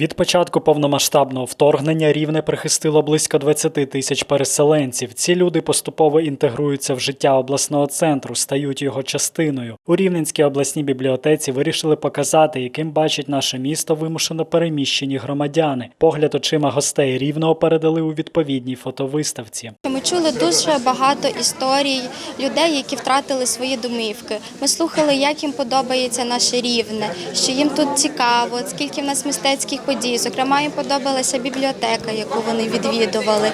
Від початку повномасштабного вторгнення рівне прихистило близько 20 тисяч переселенців. Ці люди поступово інтегруються в життя обласного центру, стають його частиною. У Рівненській обласній бібліотеці вирішили показати, яким бачить наше місто вимушено переміщені громадяни. Погляд очима гостей рівного передали у відповідній фотовиставці. Ми чули дуже багато історій людей, які втратили свої домівки. Ми слухали, як їм подобається наше рівне, що їм тут цікаво, скільки в нас мистецьких подій. Зокрема, їм подобалася бібліотека, яку вони відвідували.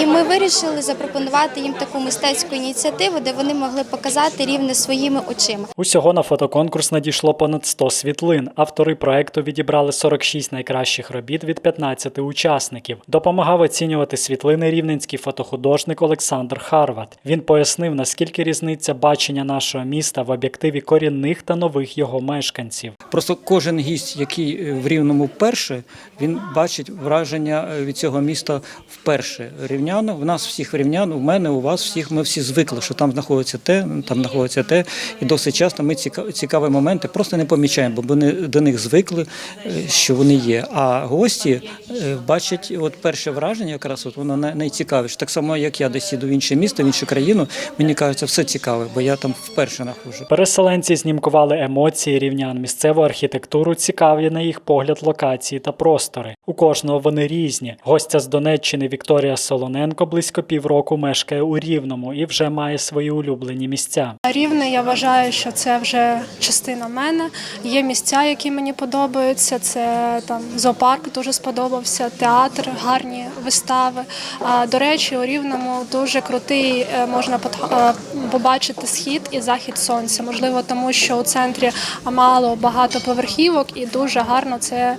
І ми вирішили запропонувати їм таку мистецьку ініціативу, де вони могли показати рівне своїми очима. Усього на фотоконкурс надійшло понад 100 світлин. Автори проекту відібрали 46 найкращих робіт від 15 учасників. Допомагав оцінювати світлини рівненський фотохудожник Олександр Харват. Він пояснив, наскільки різниця бачення нашого міста в об'єктиві корінних та нових його мешканців. Просто кожен гість, який е, в рівному вперше, він бачить враження е, від цього міста вперше. Рівняно, в нас всіх рівнян, у мене, у вас всіх, ми всі звикли, що там знаходиться те, там знаходиться те. І досить часто ми ціка- цікаві моменти просто не помічаємо, бо вони до них звикли, е, що вони є. А гості е, бачать от перше враження, якраз от воно най- найцікавіше. Так само, як я десь їду в інше місто, в іншу країну, мені кажеться, все цікаве, бо я там вперше знаходжу. Переселенці знімкували емоції рівнян, місцеву архітектуру, цікаві на їх погляд локації та простори. У кожного вони різні. Гостя з Донеччини Вікторія Солоненко близько півроку мешкає у Рівному і вже має свої улюблені місця. Рівне, я вважаю, що це вже частина мене. Є місця, які мені подобаються. Це там зоопарк дуже сподобався, театр, гарні вистави. А, До речі, у Рівному дуже крутий е, можна е, побачити схід і захід сонця. Можливо, тому що у центрі мало багатоповерхівок і дуже гарно це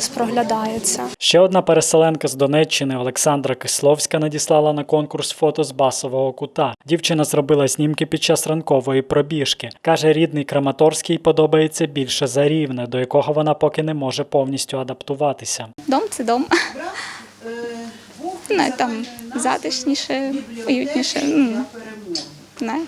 спроглядається. Ще одна переселенка з Донеччини Олександра Кисловська надіслала на конкурс фото з басового кута. Дівчина зробила знімки під час ранкової пробіжки. Каже, рідний Краматорський подобається більше за рівне, до якого вона поки не може повністю адаптуватися. Дом це дом. Не, там затишніше, уютніше. Не.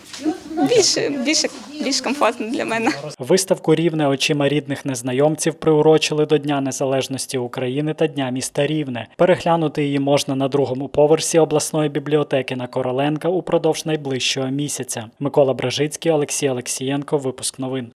Більше, більше, більш комфортно для мене. Виставку рівне очима рідних незнайомців приурочили до Дня Незалежності України та Дня міста Рівне. Переглянути її можна на другому поверсі обласної бібліотеки на Короленка упродовж найближчого місяця. Микола Бражицький, Олексій Олексієнко. Випуск новин.